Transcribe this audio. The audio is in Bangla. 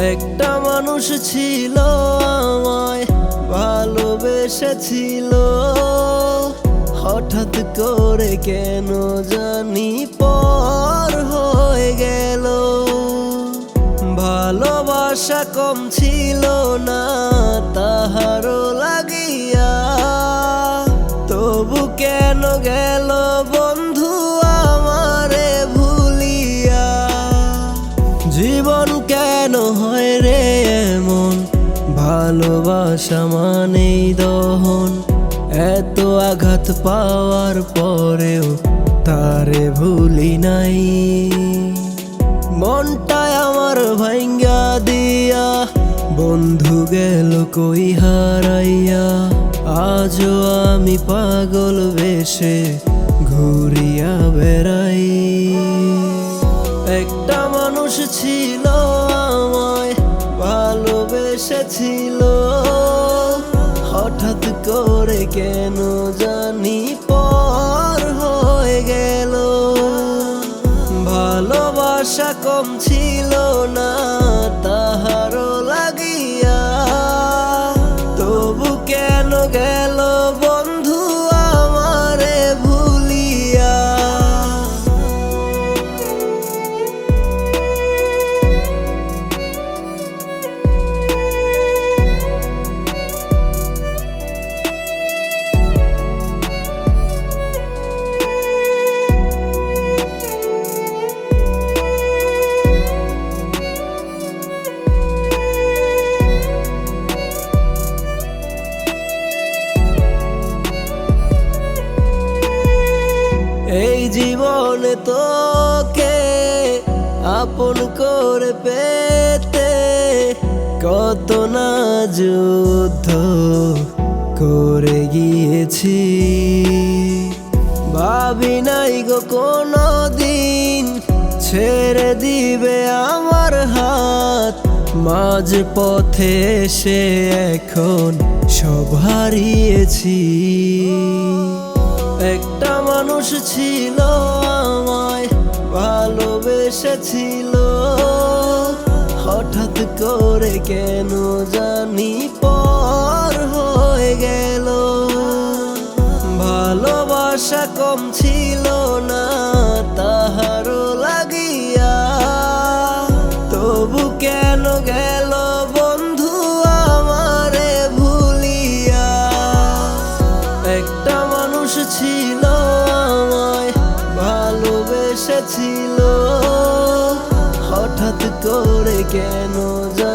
একটা মানুষ ছিল আমায় ভালোবেসেছিল। হঠাৎ করে কেন জানি পর হয়ে গেল। ভালোবাসা কম ছিল না, তাহারও লাগিয়া। তবু কেন গেল ভালোবাসা মানেই দহন। এত আঘাত পাওয়ার পরেও তারে ভুলি নাই। মনটায় আমার ভাঙ্গা দিয়া, বন্ধু গেল কই হারাইয়া। আজও আমি পাগল বেশে ঘুরিয়া বেড়াই। একটা মানুষ ছিল ভালোবেসেছিল হঠাৎ করে কেন জানি পর হয়ে গেল। ভালোবাসা কম ছিল না। জীবনে তোকে আপন করে পেতে কত না যুদ্ধ করে গিয়েছি। ভাবি নাই গো কোনো দিন ছেড়ে দিবে আমার হাত। মাঝ পথে এসে এখন সব হারিয়েছি। একটা মানুষ ছিল আমায় ভালোবেসেছিল। হঠাৎ করে কেন জানি পর হয়ে গেল। ভালোবাসা কম ছিল ভালোবেসেছিল হঠাৎ করে কেন জানি